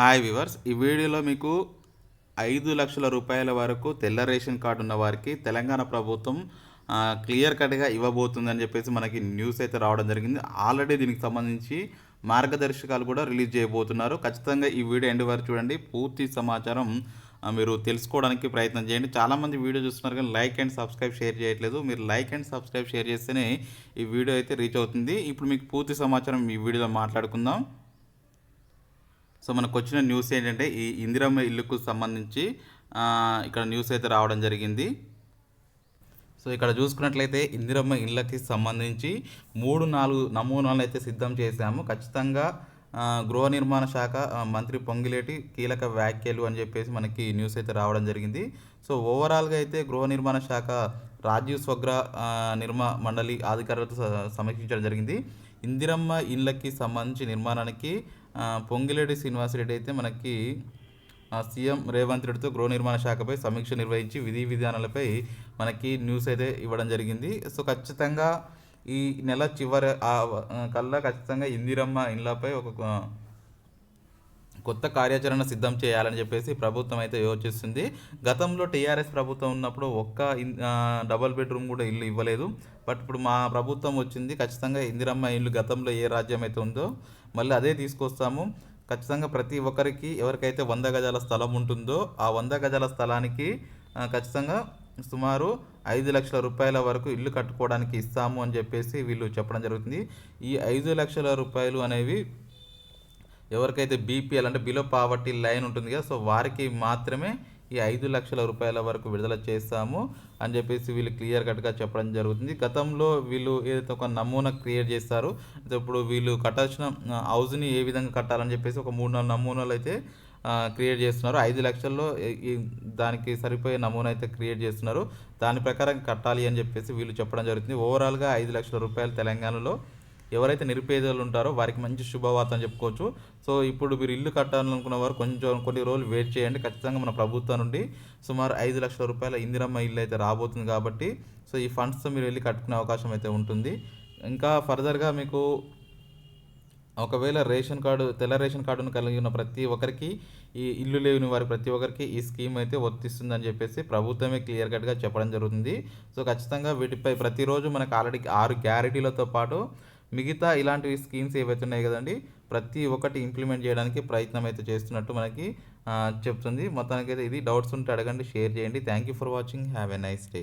Hi viewers ఈ వీడియోలో మీకు ఐదు లక్షల రూపాయల వరకు తెల్ల రేషన్ కార్డు ఉన్న వారికి తెలంగాణ ప్రభుత్వం క్లియర్ కట్గా ఇవ్వబోతుందని చెప్పేసి మనకి న్యూస్ అయితే రావడం జరిగింది. ఆల్రెడీ దీనికి సంబంధించి మార్గదర్శకాలు కూడా రిలీజ్ చేయబోతున్నారు. ఖచ్చితంగా ఈ వీడియో ఎండ్ వరకు చూడండి. పూర్తి సమాచారం మీరు తెలుసుకోవడానికి ప్రయత్నం చేయండి. చాలామంది వీడియో చూస్తున్నారు కానీ లైక్ అండ్ సబ్స్క్రైబ్ షేర్ చేయట్లేదు. మీరు లైక్ అండ్ సబ్స్క్రైబ్ షేర్ చేస్తేనే ఈ వీడియో అయితే రీచ్ అవుతుంది. ఇప్పుడు మీకు పూర్తి సమాచారం ఈ వీడియోలో మాట్లాడుకుందాం. సో మనకు వచ్చిన న్యూస్ ఏంటంటే ఈ ఇందిరమ్మ ఇల్లుకు సంబంధించి ఇక్కడ న్యూస్ అయితే రావడం జరిగింది. సో ఇక్కడ చూసుకున్నట్లయితే ఇందిరమ్మ ఇళ్ళకి సంబంధించి మూడు నాలుగు నమూనాలు అయితే సిద్ధం చేశాము. ఖచ్చితంగా గృహ నిర్మాణ శాఖ మంత్రి పొంగిలేటి కీలక వ్యాఖ్యలు అని చెప్పేసి మనకి న్యూస్ అయితే రావడం జరిగింది. సో ఓవరాల్గా అయితే గృహ నిర్మాణ శాఖ రాజీవ్ స్వగ్ర నిర్మా మండలి అధికారులతో స- సమీక్షించడం జరిగింది. ఇందిరమ్మ ఇళ్ళకి సంబంధించి నిర్మాణానికి ఆ, శ్రీనివాసరెడ్డి అయితే మనకి సీఎం రేవంత్ రెడ్డితో గృహ నిర్మాణ శాఖపై సమీక్ష నిర్వహించి విధి విధానాలపై మనకి న్యూస్ అయితే ఇవ్వడం జరిగింది. సో ఖచ్చితంగా ఈ నెల చివరి కల్లా ఖచ్చితంగా ఇందిరమ్మ ఇళ్ళపై ఒక కొత్త కార్యాచరణ సిద్ధం చేయాలని చెప్పేసి ప్రభుత్వం అయితే యోచిస్తుంది. గతంలో టీఆర్ఎస్ ప్రభుత్వం ఉన్నప్పుడు ఒక్క డబల్ బెడ్రూమ్ కూడా ఇల్లు ఇవ్వలేదు. బట్ ఇప్పుడు మా ప్రభుత్వం వచ్చింది ఖచ్చితంగా ఇందిరమ్మ ఇల్లు గతంలో ఏ రాజ్యం అయితే ఉందో మళ్ళీ అదే తీసుకొస్తాము. ఖచ్చితంగా ప్రతి ఒక్కరికి ఎవరికైతే వంద గజాల స్థలం ఉంటుందో ఆ వంద గజాల స్థలానికి ఖచ్చితంగా సుమారు ఐదు లక్షల రూపాయల వరకు ఇల్లు కట్టుకోవడానికి ఇస్తాము అని చెప్పేసి వీళ్ళు చెప్పడం జరుగుతుంది. ఈ ఐదు లక్షల రూపాయలు అనేవి ఎవరికైతే బీపీఎల్ అంటే బిలో పావర్టీ లైన్ ఉంటుంది కదా సో వారికి మాత్రమే ఈ ఐదు లక్షల రూపాయల వరకు విడుదల చేస్తాము అని చెప్పేసి వీళ్ళు క్లియర్ కట్గా చెప్పడం జరుగుతుంది. గతంలో వీళ్ళు ఏదైతే ఒక నమూనా క్రియేట్ చేస్తారు ఇప్పుడు వీళ్ళు కట్టాల్సిన హౌస్ని ఏ విధంగా కట్టాలని చెప్పేసి ఒక మూడు నాలుగు నమూనాలు అయితే క్రియేట్ చేస్తున్నారు. ఐదు లక్షల్లో దానికి సరిపోయే నమూనా అయితే క్రియేట్ చేస్తున్నారు. దాని ప్రకారం కట్టాలి అని చెప్పేసి వీళ్ళు చెప్పడం జరుగుతుంది. ఓవరాల్గా ఐదు లక్షల రూపాయలు తెలంగాణలో ఎవరైతే నిరుపేదలు ఉంటారో వారికి మంచి శుభవార్త అని చెప్పుకోవచ్చు. సో ఇప్పుడు మీరు ఇల్లు కట్టాలనుకున్న వారు కొంచెం కొన్ని రోజులు వెయిట్ చేయండి. ఖచ్చితంగా మన ప్రభుత్వం నుండి సుమారు ఐదు లక్షల రూపాయల ఇందిరమ్మ ఇల్లు అయితే రాబోతుంది కాబట్టి సో ఈ ఫండ్స్తో మీరు వెళ్ళి కట్టుకునే అవకాశం అయితే ఉంటుంది. ఇంకా ఫర్దర్గా మీకు ఒకవేళ రేషన్ కార్డు తెల్ల రేషన్ కార్డును కలిగి ఉన్న ప్రతి ఒక్కరికి ఈ ఇల్లు లేని వారి ప్రతి ఒక్కరికి ఈ స్కీమ్ అయితే వర్తిస్తుందని చెప్పేసి ప్రభుత్వమే క్లియర్ కట్గా చెప్పడం జరుగుతుంది. సో ఖచ్చితంగా వీటిపై ప్రతిరోజు మనకు ఆల్రెడీ ఆరు గ్యారెంటీలతో పాటు మిగతా ఇలాంటివి స్కీమ్స్ ఏవైతే ఉన్నాయి కదండి ప్రతి ఒక్కటి ఇంప్లిమెంట్ చేయడానికి ప్రయత్నం అయితే చేస్తున్నట్టు మనకి చెప్తుంది. మొత్తానికైతే ఇది డౌట్స్ ఉంటే అడగండి షేర్ చేయండి. Thank you for watching have a nice day